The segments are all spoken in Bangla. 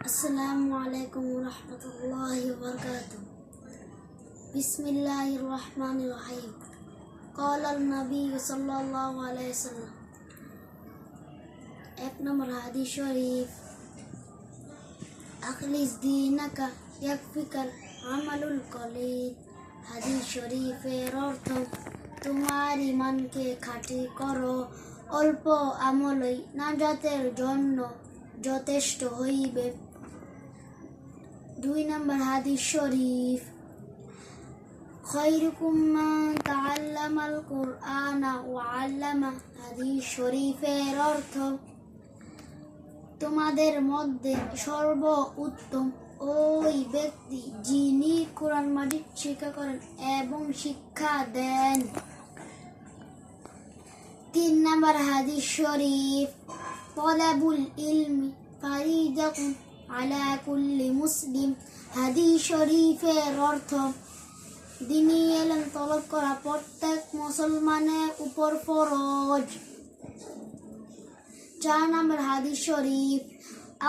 السلام عليكم ورحمة الله وبركاته بسم الله الرحمن الرحيم قال النبي صلى الله عليه وسلم এক নম্বর হাদিস শরীফ আখলিস দিনাকা ইয়াকফিকাল আমালুল কলিদ হাদিস শরীফের অর্থ তোমার ইমানকে খাঁটি করো অল্প আমলই নাজাতের জন্য যথেষ্ট হইবে দুই নম্বর হাদিস শরীফ। খৈরুকুম মান হাদিস শরীফের অর্থ, তোমাদের মধ্যে সর্ব উত্তম ওই ব্যক্তি যিনি কোরআন মাজিদ শিক্ষা করেন এবং শিক্ষা দেন। তিন নম্বর হাদিস শরীফ, তলাবুল ইলমি ফারিদাতুন আলা কুল্লি মুসলিম, হাদিস শরীফের অর্থ, দিনী এলেন তলব করা প্রত্যেক মুসলমানের উপর ফরজ। চার নম্বর হাদিস শরীফ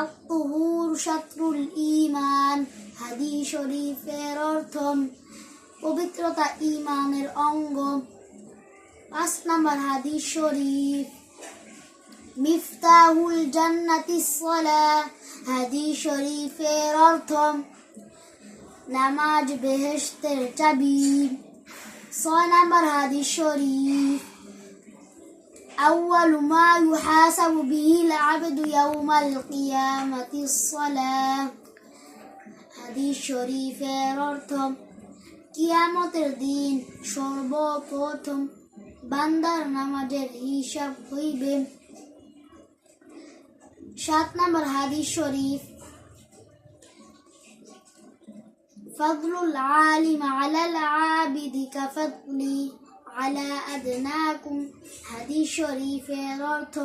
আত্মহুর শাত্রুল ইমান হাদিস শরীফের অর্থ, পবিত্রতা ইমানের অঙ্গ। পাঁচ নম্বর হাদিস শরীফ মিফতাহুল জান্নাতি সলা হাদিস শরীফের অর্থ নামাজ বেহেশতের চাবি ছয় নম্বর হাদিস শরীফ أول ما يحاسب به العبد يوم القيامة الصلاة হাদিস শরীফের অর্থ কিয়ামতের দিন সর্বপ্রথম বান্দার নামাজের হিসাব হইবে সাত নম্বর হাদিস শরীফ فضل العالم على العابد كفضلي على أدناكم হাদিস শরীফের অর্থ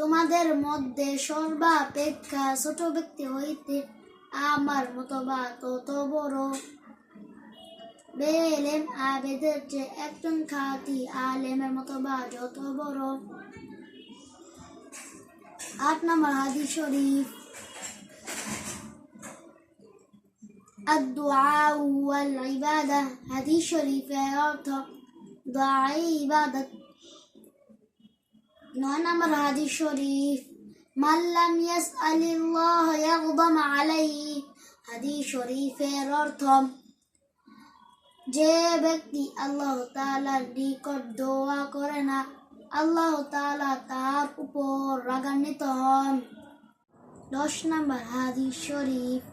তোমাদের মধ্যে সর্বাপেক্ষা ছোট ব্যক্তি হইতে আমার মতবা তত বড় বেলেম আবেদের চেয়ে একজন খাতি আলেমের মতবা যত বড় আট নম্বর হাদিস শরীফ الدعاء والعبادة হাদিস শরীফের অর্থ দোয়াই ইবাদত নয় নম্বর হাদিস শরীফ মাল্লাম ইয়াসআলিল্লাহ ইয়াগদাম আলাইহি হাদিস শরীফের অর্থ যে ব্যক্তি আল্লাহ তাআলার নিকট দোয়া করে না আল্লাহ তাআলা তার উপর রাগান্বিত হন। দশ নম্বর হাদিস শরীফ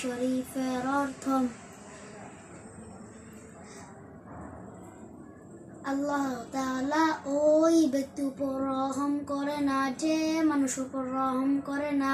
শরীফের অর্থ, আল্লাহ ওই ব্যক্তি উপর রহম করে না যে মানুষ উপর রহম করে না।